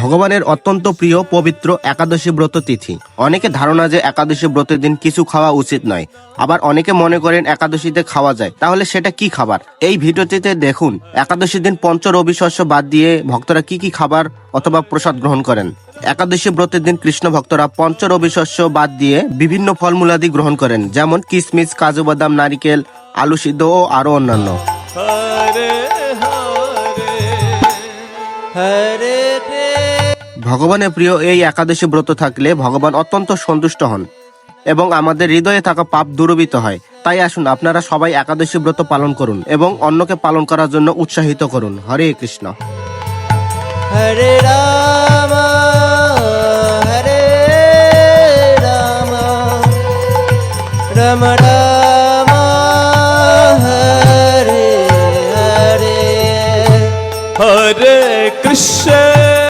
ভগবানের অত্যন্ত প্রিয় পবিত্র একাদশী ব্রত তিথি। অনেকে ধারণা যে একাদশী ব্রতের দিন কিছু খাওয়া উচিত নয়। আবার অনেকে মনে করেন একাদশীতে খাওয়া যায়। তাহলে সেটা কি খাবার? এই ভিডিওটিতে দেখুন, একাদশীর দিন পঞ্চ রবি শস্য বাদ দিয়ে ভক্তরা কি কি খাবার অথবা প্রসাদ গ্রহণ করেন। একাদশী ব্রতের দিন কৃষ্ণ ভক্তরা পঞ্চ রবি শস্য বাদ দিয়ে বিভিন্ন ফলমূলাদি গ্রহণ করেন। যেমন কিশমিশ কাজু বাদাম, নারিকেল, আলু সিদ্ধ ও আরও অন্যান্য। হরে হরে হরে ভগবানের প্রিয় এই একাদশী ব্রত থাকলে ভগবান অত্যন্ত সন্তুষ্ট হন এবং আমাদের হৃদয়ে থাকা পাপ দূরবিত হয়। তাই আসুন আপনারা সবাই একাদশী ব্রত পালন করুন এবং অন্যকে পালন করার জন্য উৎসাহিত করুন। হরে কৃষ্ণ। হরে রাম হরে রাম। রাম রাম হরে হরে। হরে কৃষ্ণ।